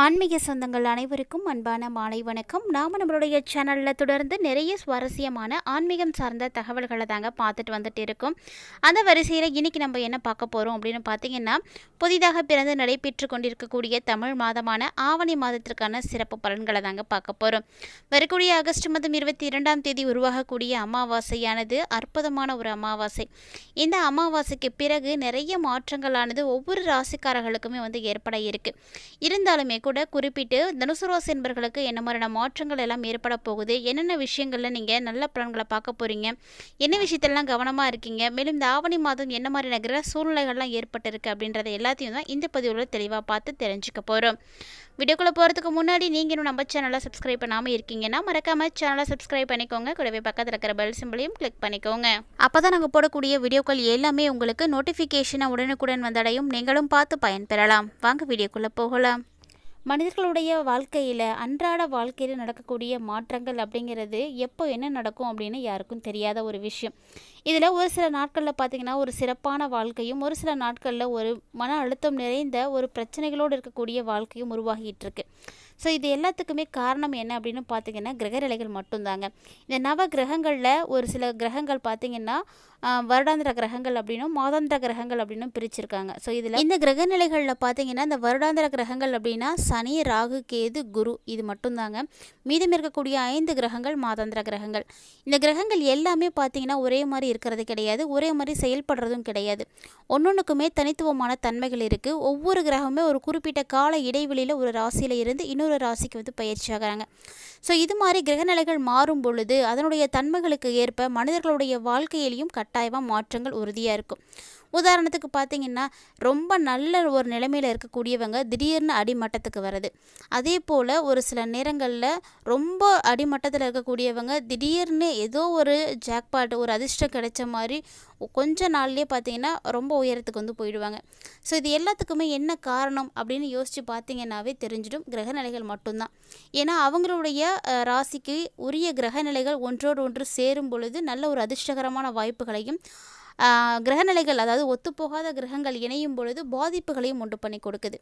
ஆன்மீக சொந்தங்கள் அனைவருக்கும் அன்பான மாலை வணக்கம். நாம் நம்மளுடைய சேனலில் தொடர்ந்து நிறைய சுவாரஸ்யமான ஆன்மீகம் சார்ந்த தகவல்களை தாங்க பார்த்துட்டு வந்துட்டு இருக்கோம். அந்த வரிசையில் இன்றைக்கி நம்ம என்ன பார்க்க போகிறோம் அப்படின்னு பார்த்தீங்கன்னா புதிதாக பிறந்து நடைபெற்று கொண்டிருக்கக்கூடிய தமிழ் மாதமான ஆவணி மாதத்திற்கான சிறப்பு பலன்களை தாங்க பார்க்க போகிறோம் வரக்கூடிய ஆகஸ்ட் மாதம் இருபத்தி இரண்டாம் தேதி உருவாகக்கூடிய அமாவாசையானது அற்புதமான ஒரு அமாவாசை. இந்த அமாவாசைக்கு பிறகு நிறைய மாற்றங்களானது ஒவ்வொரு ராசிக்காரர்களுக்குமே வந்து ஏற்பட இருக்குது இருந்தாலுமே கூட குறிப்பிட்டு தனுசு ரோஸ் என்பர்களுக்கு என்ன மாதிரியான மாற்றங்கள் எல்லாம் ஏற்பட போகுது? என்னென்ன விஷயங்களில் நீங்கள் நல்ல பலன்களை பார்க்க போகிறீங்க என்ன விஷயத்தெல்லாம் கவனமாக இருக்கீங்க? மேலும் இந்த ஆவணி மாதம் என்ன மாதிரியான கிரக சூழ்நிலைகள்லாம் ஏற்பட்டிருக்கு அப்படின்றத எல்லாத்தையும் தான் இந்த பதிவில் தெளிவாக பார்த்து தெரிஞ்சுக்க போகிறோம் வீடியோக்குள்ளே போகிறதுக்கு முன்னாடி நீங்கள் இன்னும் நம்ம சேனலை சப்ஸ்கிரைப் பண்ணாமல் இருக்கீங்கன்னா மறக்காமல் சேனலை சப்ஸ்கிரைப் பண்ணிக்கோங்க. கூடவே பக்கத்தில் இருக்கிற பெல் சிம்பிளையும் கிளிக் பண்ணிக்கோங்க. அப்போ தான் நாங்கள் போடக்கூடிய வீடியோக்கள் எல்லாமே உங்களுக்கு நோட்டிஃபிகேஷனை உடனுக்குடன் வந்தடையும். நீங்களும் பார்த்து பயன்பெறலாம். வாங்க வீடியோக்குள்ளே போகலாம். மனிதர்களுடைய வாழ்க்கையில் அன்றாட வாழ்க்கையில் நடக்கக்கூடிய மாற்றங்கள் அப்படிங்கிறது எப்போ என்ன நடக்கும் அப்படின்னு யாருக்கும் தெரியாத ஒரு விஷயம். இதில் ஒரு சில நாட்களில் பார்த்திங்கன்னா ஒரு சிறப்பான வாழ்க்கையும் ஒரு சில நாட்களில் ஒரு மன அழுத்தம் நிறைந்த ஒரு பிரச்சனைகளோடு இருக்கக்கூடிய வாழ்க்கையும் உருவாகிட்டு இருக்கு ஸோ இது எல்லாத்துக்குமே காரணம் என்ன அப்படின்னு பார்த்தீங்கன்னா கிரகநிலைகள் மட்டும்தாங்க. இந்த நவ கிரகங்களில் ஒரு சில கிரகங்கள் பார்த்திங்கன்னா வருடாந்திர கிரகங்கள் அப்படின்னும் மாதாந்திர கிரகங்கள் அப்படின்னும் பிரிச்சிருக்காங்க. ஸோ இதில் இந்த கிரகநிலைகளில் பார்த்தீங்கன்னா இந்த வருடாந்திர கிரகங்கள் அப்படின்னா சனி ராகு கேது குரு இது மட்டும்தாங்க. மீதம் இருக்கக்கூடிய ஐந்து கிரகங்கள் மாதாந்திர கிரகங்கள். இந்த கிரகங்கள் எல்லாமே பார்த்தீங்கன்னா ஒரே மாதிரி இருக்கிறது கிடையாது ஒரே மாதிரி செயல்படுறதும் கிடையாது. ஒன்னொன்றுக்குமே தனித்துவமான தன்மைகள் இருக்குது ஒவ்வொரு கிரகமே ஒரு குறிப்பிட்ட கால இடைவெளியில் ஒரு ராசியில் இருந்து இன்னொரு ராசிக்கு வந்து பயிற்சி ஆகிறாங்க. ஸோ இது மாதிரி கிரகநிலைகள் மாறும் பொழுது அதனுடைய தன்மைகளுக்கு ஏற்ப மனிதர்களுடைய வாழ்க்கையிலையும் கட்டாயமாக மாற்றங்கள் உறுதியாக இருக்கும். உதாரணத்துக்கு பார்த்தீங்கன்னா ரொம்ப நல்ல ஒரு நிலைமையில் இருக்கக்கூடியவங்க திடீர்னு அடிமட்டத்துக்கு வருது அதே போல் ஒரு சில நேரங்களில் ரொம்ப அடிமட்டத்தில் இருக்கக்கூடியவங்க திடீர்னு ஏதோ ஒரு ஜாக்பாட் ஒரு அதிர்ஷ்டம் கிடைச்ச மாதிரி கொஞ்ச நாள்லேயே பார்த்தீங்கன்னா ரொம்ப உயரத்துக்கு வந்து போயிடுவாங்க. ஸோ இது எல்லாத்துக்குமே என்ன காரணம் அப்படின்னு யோசித்து பார்த்தீங்கன்னாவே தெரிஞ்சிடும். கிரகநிலைகள் மட்டும்தான். ஏன்னா அவங்களுடைய ராசிக்கு உரிய கிரகநிலைகள் ஒன்றோடு ஒன்று சேரும் பொழுது நல்ல ஒரு அதிர்ஷ்டகரமான வாய்ப்புகளையும் கிரகநிலைகள் அதாவது ஒத்துப்போகாத கிரகங்கள் இணையும் பொழுது பாதிப்புகளையும் உண்டு பண்ணி கொடுக்குது.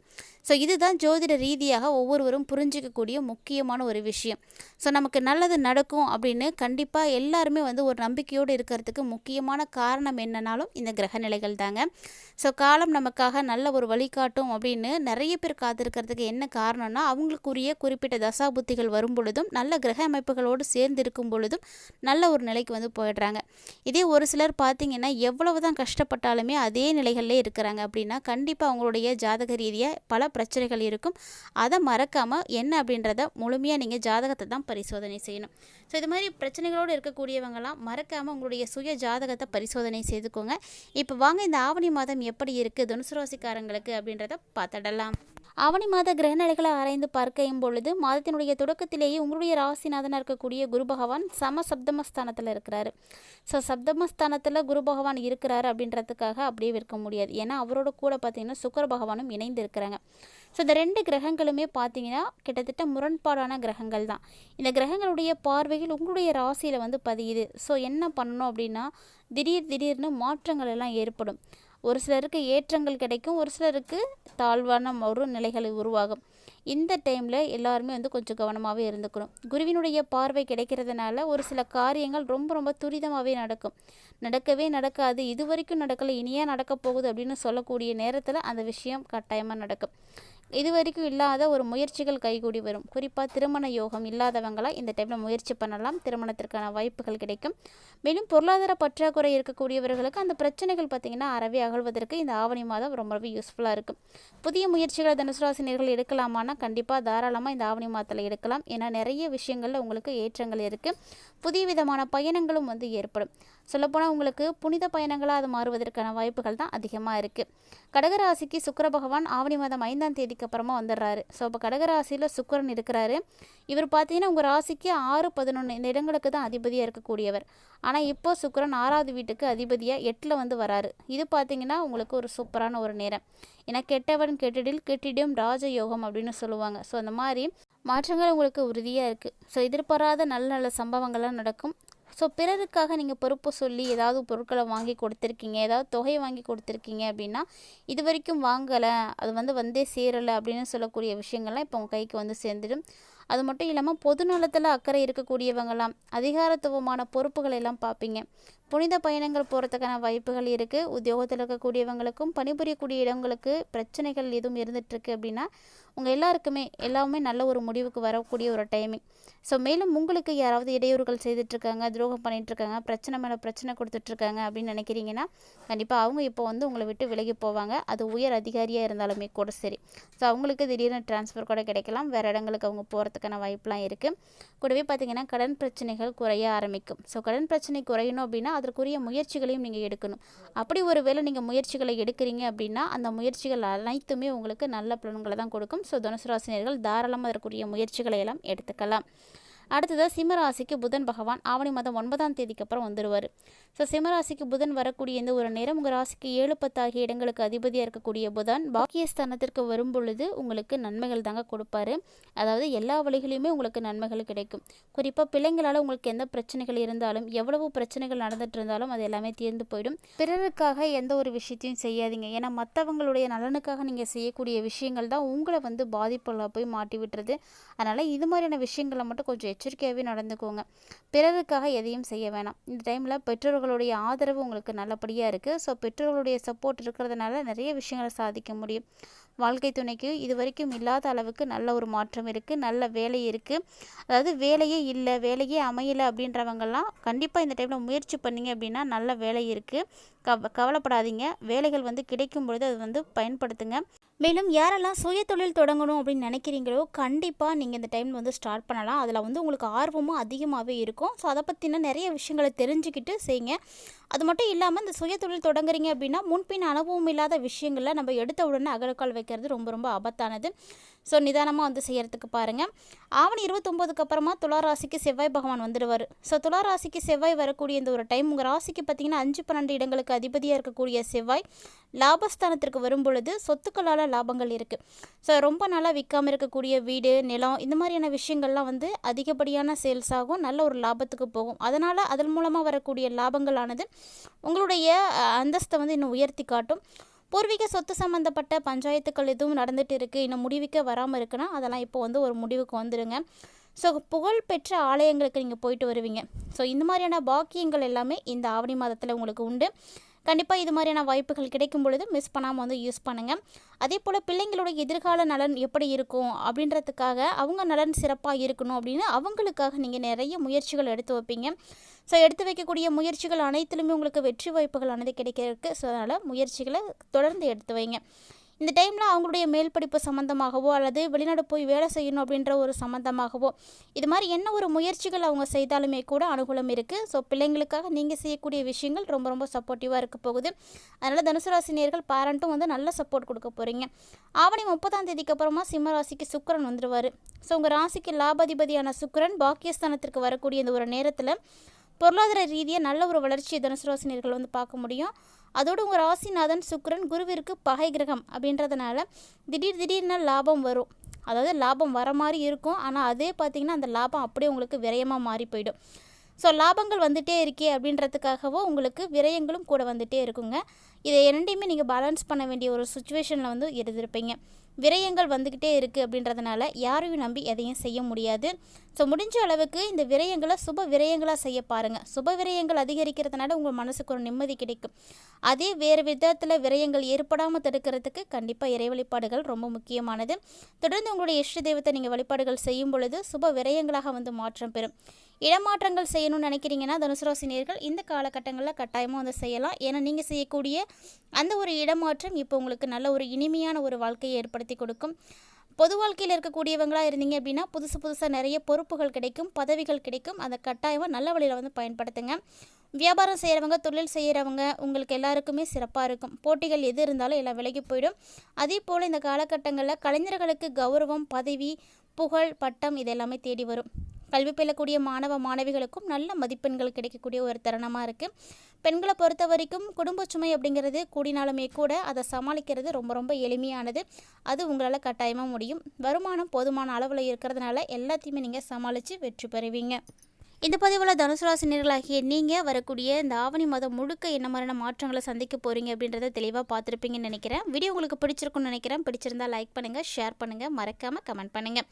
ஸோ இதுதான் ஜோதிட ரீதியாக ஒவ்வொருவரும் புரிஞ்சிக்கக்கூடிய முக்கியமான ஒரு விஷயம். ஸோ நமக்கு நல்லது நடக்கும் அப்படின்னு கண்டிப்பாக எல்லாருமே வந்து ஒரு நம்பிக்கையோடு இருக்கிறதுக்கு முக்கியமான காரணம் என்னன்னாலும் இந்த கிரகநிலைகள் தாங்க. ஸோ காலம் நமக்காக நல்ல ஒரு வழிகாட்டும் அப்படின்னு நிறைய பேர் காத்திருக்கிறதுக்கு என்ன காரணம்னா அவங்களுக்குரிய குறிப்பிட்ட தசா புத்திகள் வரும் பொழுதும் நல்ல கிரக அமைப்புகளோடு சேர்ந்து இருக்கும் பொழுதும் நல்ல ஒரு நிலைக்கு வந்து போயிடுறாங்க. இதே ஒரு சிலர் பார்த்தீங்கன்னா எவ்வளவு தான் கஷ்டப்பட்டாலுமே அதே நிலைகளிலே இருக்கிறாங்க அப்படின்னா கண்டிப்பாக அவங்களுடைய ஜாதக ரீதியாக பல பிரச்சனைகள் இருக்கும். அதை மறக்காமல் என்ன அப்படின்றத முழுமையாக நீங்கள் ஜாதகத்தை தான் பரிசோதனை செய்யணும். ஸோ இது மாதிரி பிரச்சனைகளோடு இருக்கக்கூடியவங்களாம் மறக்காமல் உங்களுடைய சுய ஜாதகத்தை பரிசோதனை செய்துக்கோங்க. இப்போ வாங்க இந்த ஆவணி மாதம் எப்படி இருக்குது தனுசுராசிக்காரங்களுக்கு அப்படின்றத பார்த்துடலாம். ஆவணி மாத கிரகநிலைகளை ஆராய்ந்து பார்க்கையும் பொழுது மாதத்தினுடைய தொடக்கத்திலேயே உங்களுடைய ராசிநாதனாக இருக்கக்கூடிய குரு பகவான் சம சப்தமஸ்தானத்தில் இருக்கிறாரு. ஸோ சப்தமஸ்தானத்தில் குரு பகவான் இருக்கிறாரு அப்படின்றதுக்காக அப்படியே இருக்க முடியாது. ஏன்னா அவரோட கூட பார்த்தீங்கன்னா சுக்கர பகவானும் இணைந்து இருக்கிறாங்க. ஸோ இந்த ரெண்டு கிரகங்களுமே பார்த்தீங்கன்னா கிட்டத்தட்ட முரண்பாடான கிரகங்கள் தான். இந்த கிரகங்களுடைய பார்வையில் உங்களுடைய ராசியில் வந்து பதியுது. ஸோ என்ன பண்ணணும் அப்படின்னா திடீர் திடீர்னு மாற்றங்கள் எல்லாம் ஏற்படும். ஒரு சிலருக்கு ஏற்றங்கள் கிடைக்கும் ஒரு சிலருக்கு தாழ்வான ஒரு நிலைகள் உருவாகும். இந்த டைமில் எல்லாருமே வந்து கொஞ்சம் கவனமாகவே இருந்துக்கணும். குருவினுடைய பார்வை கிடைக்கிறதுனால ஒரு சில காரியங்கள் ரொம்ப ரொம்ப துரிதமாகவே நடக்கும். நடக்கவே நடக்காது. இது வரைக்கும் நடக்கலை இனியாக நடக்க போகுது அப்படின்னு சொல்லக்கூடிய நேரத்தில் அந்த விஷயம் கட்டாயமாக நடக்கும். இது வரைக்கும் இல்லாத ஒரு முயற்சிகள் கைகூடி வரும். குறிப்பாக திருமண யோகம் இல்லாதவங்களாம் இந்த டைமில் முயற்சி பண்ணலாம். திருமணத்திற்கான வாய்ப்புகள் கிடைக்கும். மேலும் பொருளாதார பற்றாக்குறை இருக்கக்கூடியவர்களுக்கு அந்த பிரச்சனைகள் பார்த்திங்கன்னா அறவே அகழ்வதற்கு இந்த ஆவணி மாதம் ரொம்பவே யூஸ்ஃபுல்லாக இருக்கும். புதிய முயற்சிகளை தனுசுராசினியர்கள் எடுக்கலாமான்னா கண்டிப்பாக தாராளமாக இந்த ஆவணி மாதத்தில் எடுக்கலாம். ஏன்னா நிறைய விஷயங்களில் உங்களுக்கு ஏற்றங்கள் இருக்குது புதிய விதமான பயணங்களும் வந்து ஏற்படும். சொல்லப்போனால் உங்களுக்கு புனித பயணங்களாக அது மாறுவதற்கான வாய்ப்புகள் தான் அதிகமாக இருக்குது கடகராசிக்கு சுக்கர பகவான் ஆவணி மாதம் ஐந்தாம் தேதிக்கு அப்புறமா வந்துடுறாரு. ஸோ இப்போ கடகராசியில் சுக்கரன் இருக்கிறாரு. இவர் பார்த்தீங்கன்னா உங்கள் ராசிக்கு ஆறு பதினொன்று இந்த இடங்களுக்கு தான் அதிபதியாக இருக்கக்கூடியவர். ஆனால் இப்போ சுக்கரன் ஆறாவது வீட்டுக்கு அதிபதியாக எட்டில் வந்து வராரு. இது பார்த்தீங்கன்னா உங்களுக்கு ஒரு சூப்பரான ஒரு நேரம். ஏன்னா கெட்டவன் கெட்டிடில் கெட்டிடும் ராஜயோகம் அப்படின்னு சொல்லுவாங்க. ஸோ அந்த மாதிரி மாற்றங்கள் உங்களுக்கு உறுதியாக இருக்குது ஸோ எதிர்பாராத நல்ல நல்ல சம்பவங்கள்லாம் நடக்கும். ஸோ பிறருக்காக நீங்கள் பொறுப்பு சொல்லி ஏதாவது பொருட்களை வாங்கி கொடுத்துருக்கீங்க ஏதாவது தொகையை வாங்கி கொடுத்துருக்கீங்க அப்படின்னா இது வரைக்கும் வாங்கலை அது வந்து வந்தே சேரலை அப்படின்னு சொல்லக்கூடிய விஷயங்கள்லாம் இப்போ உங்கள் கைக்கு வந்து சேர்ந்துடும். அது மட்டும் இல்லாமல் பொது நலத்தில் அக்கறை இருக்கக்கூடியவங்களாம் அதிகாரத்துவமான பொறுப்புகளை எல்லாம் பார்ப்பீங்க புனித பயணங்கள் போகிறதுக்கான வாய்ப்புகள் இருக்குது உத்தியோகத்தில் இருக்கக்கூடியவங்களுக்கும் பணிபுரியக்கூடிய இடங்களுக்கு பிரச்சனைகள் எதுவும் இருந்துகிட்ருக்கு அப்படின்னா உங்கள் எல்லாருக்குமே எல்லாமே நல்ல ஒரு முடிவுக்கு வரக்கூடிய ஒரு டைமிங் ஸோ மேலும் உங்களுக்கு யாராவது இடையூறுகள் செய்துட்ருக்காங்க துரோகம் பண்ணிகிட்ருக்காங்க பிரச்சனை மேலே பிரச்சனை கொடுத்துட்ருக்காங்க அப்படின்னு நினைக்கிறீங்கன்னா கண்டிப்பாக அவங்க இப்போ வந்து உங்களை விட்டு விலகி போவாங்க. அது உயர் அதிகாரியாக இருந்தாலுமே கூட சரி. ஸோ அவங்களுக்கு திடீர்னு டிரான்ஸ்ஃபர் கூட கிடைக்கலாம். வேறு இடங்களுக்கு அவங்க போகிறதுக்கான வாய்ப்பெலாம் இருக்குது கூடவே பார்த்திங்கன்னா கடன் பிரச்சனைகள் குறைய ஆரம்பிக்கும். ஸோ கடன் பிரச்சனை குறையணும் அப்படின்னா அதற்குரிய முயற்சிகளையும் நீங்கள் எடுக்கணும். அப்படி ஒரு வேளை நீங்கள் முயற்சிகளை எடுக்கிறீங்க அப்படின்னா அந்த முயற்சிகள் அனைத்துமே உங்களுக்கு நல்ல பலன்களை தான் கொடுக்கும். ஸோ தனுசு ராசினியர்கள் தாராளமாக அதற்குரிய முயற்சிகளை எல்லாம் எடுத்துக்கலாம். அடுத்ததாக சிம்மராசிக்கு புதன் பகவான். ஆவணி மாதம் ஒன்பதாம் தேதிக்கு அப்புறம் வந்துடுவார் ஸோ சிம்மராசிக்கு புதன் வரக்கூடிய இந்த ஒரு நேரம் உங்கள் ராசிக்கு ஏழு பத்து ஆகிய இடங்களுக்கு அதிபதியாக இருக்கக்கூடிய புதன் பாக்கியஸ்தானத்திற்கு வரும் பொழுது உங்களுக்கு நன்மைகள் தாங்க கொடுப்பாரு. அதாவது எல்லா வழிகளையுமே உங்களுக்கு நன்மைகள் கிடைக்கும். குறிப்பாக பிள்ளைங்களால் உங்களுக்கு எந்த பிரச்சனைகள் இருந்தாலும் எவ்வளவு பிரச்சனைகள் நடந்துட்டு இருந்தாலும் அது எல்லாமே தீர்ந்து போயிடும். பிறருக்காக எந்த ஒரு விஷயத்தையும் செய்யாதீங்க. ஏன்னா மற்றவங்களுடைய நலனுக்காக நீங்கள் செய்யக்கூடிய விஷயங்கள் தான் உங்களை வந்து பாதிப்புள்ள போய் மாட்டி விட்டுறது அதனால் இது மாதிரியான விஷயங்களை மட்டும் கொஞ்சம் எச்சரிக்கையாகவே நடந்துக்கோங்க. பிறருக்காக எதையும் செய்ய வேணாம். இந்த டைமில் பெற்றோர்களுடைய ஆதரவு உங்களுக்கு நல்லபடியாக இருக்குது ஸோ பெற்றோர்களுடைய சப்போர்ட் இருக்கிறதுனால நிறைய விஷயங்களை சாதிக்க முடியும். வாழ்க்கை துணைக்கு இது வரைக்கும் இல்லாத அளவுக்கு நல்ல ஒரு மாற்றம் இருக்குது நல்ல வேலை இருக்குது அதாவது வேலையே இல்லை வேலையே அமையலை அப்படின்றவங்கெல்லாம் கண்டிப்பாக இந்த டைமில் முயற்சி பண்ணிங்க அப்படின்னா நல்ல வேலை இருக்குது கவ கவலைப்படாதீங்க. வேலைகள் வந்து கிடைக்கும் பொழுது அது வந்து பயன்படுத்துங்க. மேலும் யாரெல்லாம் சுய தொழில் தொடங்கணும் அப்படின்னு நினைக்கிறீங்களோ கண்டிப்பாக நீங்கள் இந்த டைமில் வந்து ஸ்டார்ட் பண்ணலாம். அதில் வந்து உங்களுக்கு ஆர்வமும் அதிகமாகவே இருக்கும். ஸோ அதை பற்றின நிறைய விஷயங்களை தெரிஞ்சுக்கிட்டு செய்யுங்க அது மட்டும் இல்லாமல் இந்த சுய தொழில் தொடங்குறீங்க அப்படின்னா முன்பின் அனுபவம் இல்லாத விஷயங்களில் நம்ம எடுத்த உடனே அகலக்கால் வைக்கிறது ரொம்ப ரொம்ப ஆபத்தானது. ஸோ நிதானமாக வந்து செய்கிறதுக்கு பாருங்கள் ஆவணி இருபத்தொம்போதுக்கு அப்புறமா துலா ராசிக்கு செவ்வாய் பகவான் வந்துடுவார். ஸோ துலா ராசிக்கு செவ்வாய் வரக்கூடிய இந்த ஒரு டைம் உங்கள் ராசிக்கு பார்த்திங்கன்னா அஞ்சு பன்னெண்டு இடங்களுக்கு அதிபதியாக இருக்கக்கூடிய செவ்வாய் லாபஸ்தானத்திற்கு வரும் பொழுது சொத்துக்களால் லாபங்கள் இருக்குது ஸோ ரொம்ப நாளாக விற்காமல் இருக்கக்கூடிய வீடு நிலம் இந்த மாதிரியான விஷயங்கள்லாம் வந்து அதிகப்படியான சேல்ஸ் ஆகும். நல்ல ஒரு லாபத்துக்கு போகும். அதனால் அதன் மூலமாக வரக்கூடிய லாபங்களானது உங்களுடைய அந்தஸ்தை வந்து இன்னும் உயர்த்தி காட்டும். பூர்வீக சொத்து சம்மந்தப்பட்ட பஞ்சாயத்துக்கள் எதுவும் நடந்துகிட்டு இருக்குது இன்னும் முடிவுக்கு வராமல் இருக்குன்னா அதெல்லாம் இப்போ வந்து ஒரு முடிவுக்கு வந்துடுங்க ஸோ புகழ்பெற்ற ஆலயங்களுக்கு நீங்கள் போயிட்டு வருவீங்க. ஸோ இந்த மாதிரியான பாக்கியங்கள் எல்லாமே இந்த ஆவணி மாதத்தில் உங்களுக்கு உண்டு. கண்டிப்பாக இது மாதிரியான வாய்ப்புகள் கிடைக்கும் பொழுது மிஸ் பண்ணாமல் வந்து யூஸ் பண்ணுங்கள் அதே போல் பிள்ளைங்களோட எதிர்கால நலன் எப்படி இருக்கும் அப்படின்றதுக்காக அவங்க நலன் சிறப்பாக இருக்கணும் அப்படின்னு அவங்களுக்காக நீங்கள் நிறைய முயற்சிகள் எடுத்து வைப்பீங்க. ஸோ எடுத்து வைக்கக்கூடிய முயற்சிகள் அனைத்திலுமே உங்களுக்கு வெற்றி வாய்ப்புகள் ஆனது கிடைக்கிறதுக்கு ஸோ அதனால் முயற்சிகளை தொடர்ந்து எடுத்து வைங்க. இந்த டைமில் அவங்களுடைய மேல் படிப்பு சம்மந்தமாகவோ அல்லது வெளிநாடு போய் வேலை செய்யணும் அப்படின்ற ஒரு சம்மந்தமாகவோ இது மாதிரி என்ன ஒரு முயற்சிகள் அவங்க செய்தாலுமே கூட அனுகூலம் இருக்குது ஸோ பிள்ளைங்களுக்காக நீங்கள் செய்யக்கூடிய விஷயங்கள் ரொம்ப ரொம்ப சப்போர்ட்டிவாக இருக்க போகுது. அதனால் தனுசு ராசினியர்கள் பேரண்ட்டும் வந்து நல்ல சப்போர்ட் கொடுக்க போகிறீங்க ஆவணி முப்பதாம் தேதிக்கு அப்புறமா சிம்ம ராசிக்கு சுக்கரன் வந்துடுவார் ஸோ உங்கள் ராசிக்கு லாபாதிபதியான சுக்கரன் பாக்கியஸ்தானத்திற்கு வரக்கூடிய இந்த ஒரு நேரத்தில் பொருளாதார ரீதியாக நல்ல ஒரு வளர்ச்சியை தனுசு ராசினியர்கள் வந்து பார்க்க முடியும். அதோடு உங்கள் ராசிநாதன் சுக்கரன் குருவிற்கு பகை கிரகம் அப்படின்றதுனால திடீர் திடீர்னு லாபம் வரும். அதாவது லாபம் வர மாதிரி இருக்கும். ஆனால் அதே பார்த்திங்கன்னா அந்த லாபம் அப்படியே உங்களுக்கு விரயமாக மாறி போயிடும். ஸோ லாபங்கள் வந்துகிட்டே இருக்கே அப்படின்றதுக்காகவோ உங்களுக்கு விரயங்களும் கூட வந்துகிட்டே இருக்குங்க. இதை இரண்டையுமே நீங்கள் பேலன்ஸ் பண்ண வேண்டிய ஒரு சுச்சுவேஷனில் வந்து இருந்திருப்பீங்க. விரயங்கள் வந்துக்கிட்டே இருக்குது அப்படின்றதுனால யாரையும் நம்பி எதையும் செய்ய முடியாது. ஸோ முடிஞ்ச அளவுக்கு இந்த விரயங்களை சுப விரயங்களாக செய்ய பாருங்கள் சுப விரயங்கள் அதிகரிக்கிறதுனால உங்கள் மனசுக்கு ஒரு நிம்மதி கிடைக்கும். அதே வேறு விதத்தில் விரயங்கள் ஏற்படாமல் தடுக்கிறதுக்கு கண்டிப்பாக இறை வழிபாடுகள் ரொம்ப முக்கியமானது. தொடர்ந்து உங்களுடைய இஷ்ட தெய்வத்தை நீங்கள் வழிபாடுகள் செய்யும் பொழுது சுப விரயங்களாக வந்து மாற்றம் பெறும். இடமாற்றங்கள் செய்யணும்னு நினைக்கிறீங்கன்னா தனுசு இந்த காலகட்டங்களில் கட்டாயமாக வந்து செய்யலாம். ஏன்னா நீங்கள் செய்யக்கூடிய அந்த ஒரு இடமாற்றம் இப்போ உங்களுக்கு நல்ல ஒரு இனிமையான ஒரு வாழ்க்கையை ஏற்படுத்தி கொடுக்கும். பொது வாழ்க்கையில் இருக்கக்கூடியவங்களாக இருந்தீங்க அப்படின்னா புதுசு புதுசாக நிறைய பொறுப்புகள் கிடைக்கும் பதவிகள் கிடைக்கும். அதை கட்டாயமாக நல்ல வழியில் வந்து பயன்படுத்துங்க. வியாபாரம் செய்கிறவங்க தொழில் செய்கிறவங்க உங்களுக்கு எல்லாருக்குமே சிறப்பாக இருக்கும். போட்டிகள் எது இருந்தாலும் எல்லாம் விலகி போயிடும். அதே போல் இந்த காலகட்டங்களில் கலைஞர்களுக்கு கௌரவம் பதவி புகழ் பட்டம் இதெல்லாமே தேடி வரும். கல்வி பயிலக்கூடிய மாணவ மாணவிகளுக்கும் நல்ல மதிப்பெண்கள் கிடைக்கக்கூடிய ஒரு தருணமாக இருக்குது பெண்களை பொறுத்த வரைக்கும் குடும்ப சுமை அப்படிங்கிறது கூடினாலுமே கூட அதை சமாளிக்கிறது ரொம்ப ரொம்ப எளிமையானது. அது உங்களால் கட்டாயமாக முடியும். வருமானம் போதுமான அளவில் இருக்கிறதுனால எல்லாத்தையுமே நீங்கள் சமாளித்து வெற்றி பெறுவீங்க. இந்த பதிவில் தனுசு ராசினியர்களாகிய நீங்கள் வரக்கூடிய இந்த ஆவணி மாதம் முழுக்க என்ன மாதிரியான மாற்றங்களை சந்திக்க போகிறீங்க அப்படின்றத தெளிவாக பார்த்துருப்பீங்கன்னு நினைக்கிறேன். வீடியோ உங்களுக்கு பிடிச்சிருக்குன்னு நினைக்கிறேன். பிடிச்சிருந்தா லைக் பண்ணுங்கள் ஷேர் பண்ணுங்கள் மறக்காமல் கமெண்ட் பண்ணுங்கள்